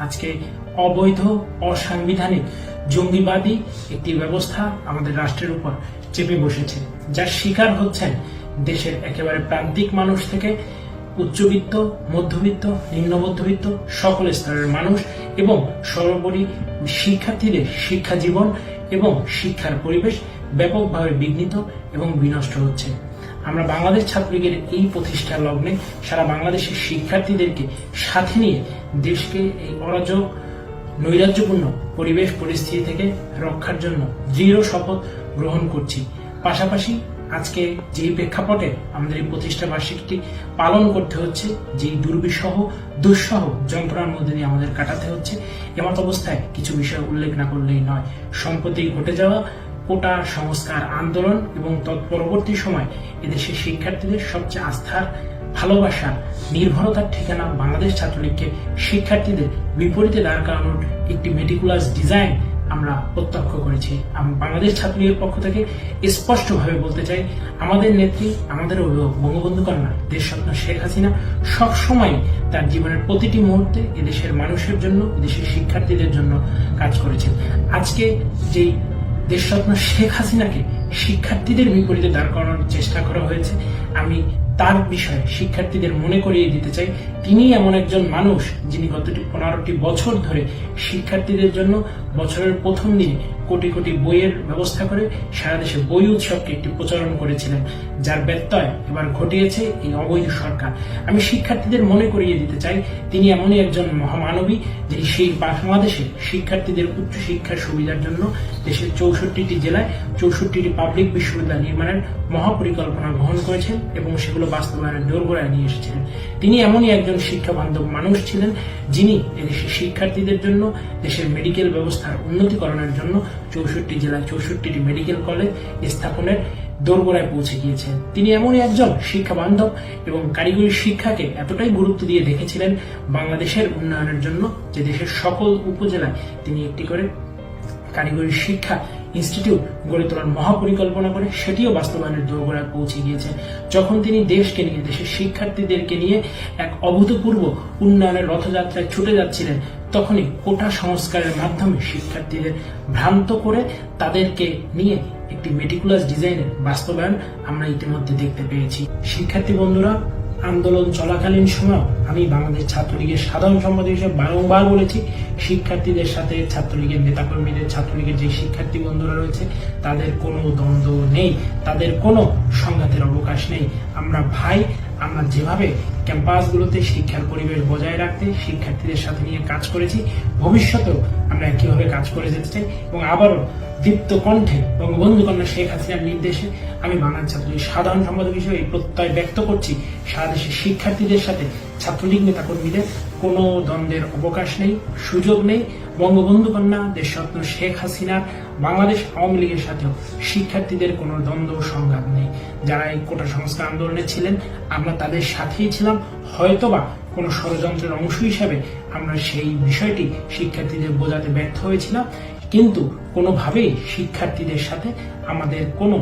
আজকে অবৈধ, অসাংবিধানিক, জঙ্গিবাদী একটি ব্যবস্থা আমাদের রাষ্ট্রের উপর চেপে বসেছে, যার শিকার হচ্ছেন দেশের একেবারে প্রান্তিক মানুষ থেকে উচ্চবিত্ত, মধ্যবিত্ত নিম্ন মধ্যবিত্ত সকল স্তরের মানুষ এবং সর্বোপরি শিক্ষার্থীদের শিক্ষা জীবন এবং শিক্ষার পরিবেশ ব্যাপকভাবে বিঘ্নিত এবং বিনষ্ট হচ্ছে। আমরা বাংলাদেশ ছাত্রলীগের এই প্রতিষ্ঠা লগ্নে সারা বাংলাদেশের শিক্ষার্থীদেরকে সাথে নিয়ে দেশকে এই অরাজক, নৈরাজ্যপূর্ণ পরিবেশ পরিস্থিতি থেকে রক্ষার জন্য দৃঢ় শপথ গ্রহণ করছি। পাশাপাশি আজকে যেই প্রেক্ষাপটে আমাদের এই প্রতিষ্ঠা বার্ষিকীটি পালন করতে হচ্ছে যেই দুর্বিষহ, দুঃসহ যন্ত্রণার মধ্যে দিয়ে আমাদের কাটাতে হচ্ছে, এমত অবস্থায় কিছু বিষয় উল্লেখ না করলেই নয়। সম্প্রতি ঘটে যাওয়া কোটা, সংস্কার, আন্দোলন এবং তৎপরবর্তী সময় এদেশের শিক্ষার্থীদের সবচেয়ে আস্থার ভালোবাসা নির্ভরতার ঠিকানা বাংলাদেশ ছাত্রলীগকে শিক্ষার্থীদের বিপরীতে দাঁড় করানোর একটি মেটিকুলাস ডিজাইন আমরা প্রত্যক্ষ করেছি। আমি বাংলাদেশ ছাত্রলীগের পক্ষ থেকে স্পষ্টভাবে বলতে চাই, আমাদের নেত্রী, আমাদের অভিভাবক বঙ্গবন্ধু কন্যা দেশরত্ন শেখ হাসিনা সবসময় তার জীবনের প্রতিটি মুহূর্তে এদেশের মানুষের জন্য, এদেশের শিক্ষার্থীদের জন্য কাজ করেছেন। আজকে যেই দেশরত্ন শেখ হাসিনাকে শিক্ষার্থীদের বিপরীতে দাঁড় করানোর চেষ্টা করা হয়েছে। আমি তার বিষয়ে শিক্ষার্থীদের মনে করিয়ে দিতে চাই। তিনি এমন একজন মানুষ যিনি গতটি পনেরোটি বছর ধরে শিক্ষার্থীদের জন্য বছরের প্রথম দিনে কোটি কোটি বইয়ের ব্যবস্থা করে সারা দেশে বই উৎসবকে একটি প্রচলন করেছিলেন, যার ব্যত্যয় এবার ঘটিয়েছে এই অবৈধ সরকার। আমি শিক্ষার্থীদের মনে করিয়ে দিতে চাই, তিনি এমনই একজন মহামানবী যিনি সেই বাংলাদেশে শিক্ষার্থীদের উচ্চ শিক্ষার সুবিধার জন্য দেশের চৌষট্টিটি জেলায় চৌষট্টিটি পাবলিক বিশ্ববিদ্যালয় নির্মাণের মহাপরিকল্পনা গ্রহণ করেছেন এবং সেগুলো বাস্তবায়নের দোরগোড়ায় নিয়ে এসেছিলেন। তিনি এমনই একজন শিক্ষা বান্ধব মানুষ ছিলেন, যিনি এদেশের শিক্ষার্থীদের জন্য, দেশের মেডিকেল ব্যবস্থার উন্নতিকরণের জন্য চৌষট্টি জেলায় চৌষট্টিটি মেডিকেল কলেজ স্থাপনের দোরগোড়ায় পৌঁছে গিয়েছেন। তিনি এমনই একজন শিক্ষা বান্ধব এবং কারিগরি শিক্ষাকে এতটাই গুরুত্ব দিয়ে দেখেছিলেন বাংলাদেশের উন্নয়নের জন্য যে দেশের সকল উপজেলায় তিনি একটি করে কারিগরি শিক্ষা ইনস্টিটিউট গড়ে তোলার মহাপরিকল্পনা করে সেটিও বাস্তবায়নের দোরগোড়ায় পৌঁছে গিয়েছে। যখন তিনি দেশকে নিয়ে, দেশের শিক্ষার্থীদেরকে নিয়ে এক অভূতপূর্ব উন্নয়নের রথযাত্রায় ছুটে যাচ্ছিলেন, তখনই কোটা সংস্কারের মাধ্যমে শিক্ষার্থীদের ভ্রান্ত করে তাদেরকে নিয়ে একটি মেটিকুলাস ডিজাইনের বাস্তবায়ন আমরা ইতিমধ্যে দেখতে পেয়েছি। শিক্ষার্থী বন্ধুরা আন্দোলন চলাকালীন সময় আমি বাংলাদেশ ছাত্রলীগের সাধারণ সম্পাদক হিসেবে বারংবার বলেছি, শিক্ষার্থীদের সাথে ছাত্রলীগের নেতাকর্মীদের, ছাত্রলীগের যে শিক্ষার্থী বন্ধুরা রয়েছে, তাদের কোনো দ্বন্দ্ব নেই, তাদের কোনো সংঘাতের অবকাশ নেই। আমরা ভাই আমরা যেভাবে ক্যাম্পাসগুলোতে শিক্ষার পরিবেশ বজায় রাখতে, শিক্ষার্থীদের সাথে নিয়ে কাজ করেছি, ভবিষ্যতেও আমরা একইভাবে কাজ করে যেতে চাই এবং আবারও দীপ্ত কণ্ঠে বঙ্গবন্ধু কন্যা শেখ হাসিনার নির্দেশে আমি বাংলার ছাত্রলীগ সাধারণ সম্পাদক হিসেবে এই প্রত্যয় ব্যক্ত করছি, সারা দেশের শিক্ষার্থীদের সাথে, ছাত্রলীগ নেতাকর্মীদের কোনো দ্বন্দ্বের অবকাশ নেই, সুযোগ নেই। বঙ্গবন্ধু কন্যা দেশরত্ন শেখ হাসিনার বাংলাদেশ আওয়ামী লীগের সাথেও শিক্ষার্থীদের কোনো দ্বন্দ্ব সংঘাত নেই। যারা এই কোটা সংস্কার আন্দোলনে ছিলেন, আমরা তাদের সাথেই ছিলাম। হয়তোবা কোনো ষড়যন্ত্রের অংশ হিসাবে আমরা সেই বিষয়টি শিক্ষার্থীদের বোঝাতে ব্যর্থ হয়েছিলাম। কিন্তু কোনোভাবেই শিক্ষার্থীদের সাথে আমাদের কোনো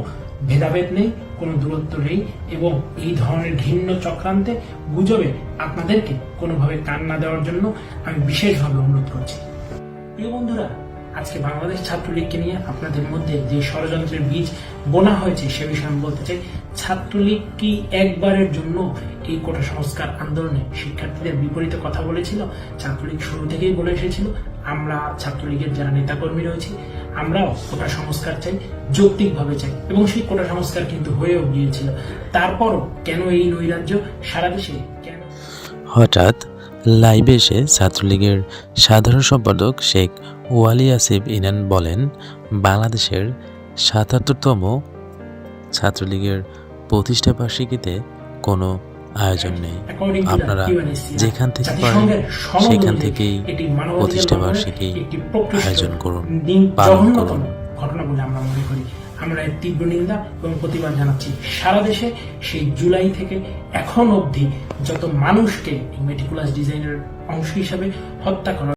ভেদাভেদ নেই, কোনো দূরত্ব নেই, এবং এই ধরনের ঘৃণ্য চক্রান্তে গুজবে আপনাদেরকে কোনোভাবে কান না দেওয়ার জন্য আমি বিশেষভাবে অনুরোধ করছি। প্রিয় বন্ধুরা, আজকে বাংলাদেশ ছাত্রলীগকে নিয়ে আপনাদের মধ্যে যে ষড়যন্ত্রের বীজ বোনা হয়েছে সে বিষয়ে আমি বলতে চাই, ছাত্রলীগ কি একবারের জন্য এই কোটা সংস্কার আন্দোলনে শিক্ষার্থীদের বিপরীতে কথা বলেছিল? ছাত্রলীগ শুরু থেকেই বলে এসেছিল আমরা ছাত্রলীগের যারা নেতাকর্মী রয়েছে, আমরাও কোটা সংস্কার চাই, যৌক্তিকভাবে চাই। এবং সেই কোটা সংস্কার কিন্তু হয়েও গিয়েছিল। তারপরও কেন এই নৈরাজ্য? সারা দেশে কেন? হঠাৎ লাইভে এসে ছাত্রলীগের সাধারণ সম্পাদক শেখ ওয়ালি আসিফ ইনান বলেন, বাংলাদেশের সাতাত্তরতম ছাত্রলীগের প্রতিষ্ঠা বার্ষিকীতে কোনো আয়োজন নেই। আপনারা যেখান থেকে পারেন সেখান থেকেই প্রতিষ্ঠা বার্ষিকী আয়োজন করুন পালন করুন। ঘটনা বলে আমরা মনে করি। আমরা এর তীব্র নিন্দা এবং প্রতিবাদ জানাচ্ছি। সারা দেশে সেই জুলাই থেকে এখন অবধি যত মানুষকে মেটিকুলাস ডিজাইনের অংশ হিসাবে হত্যা করা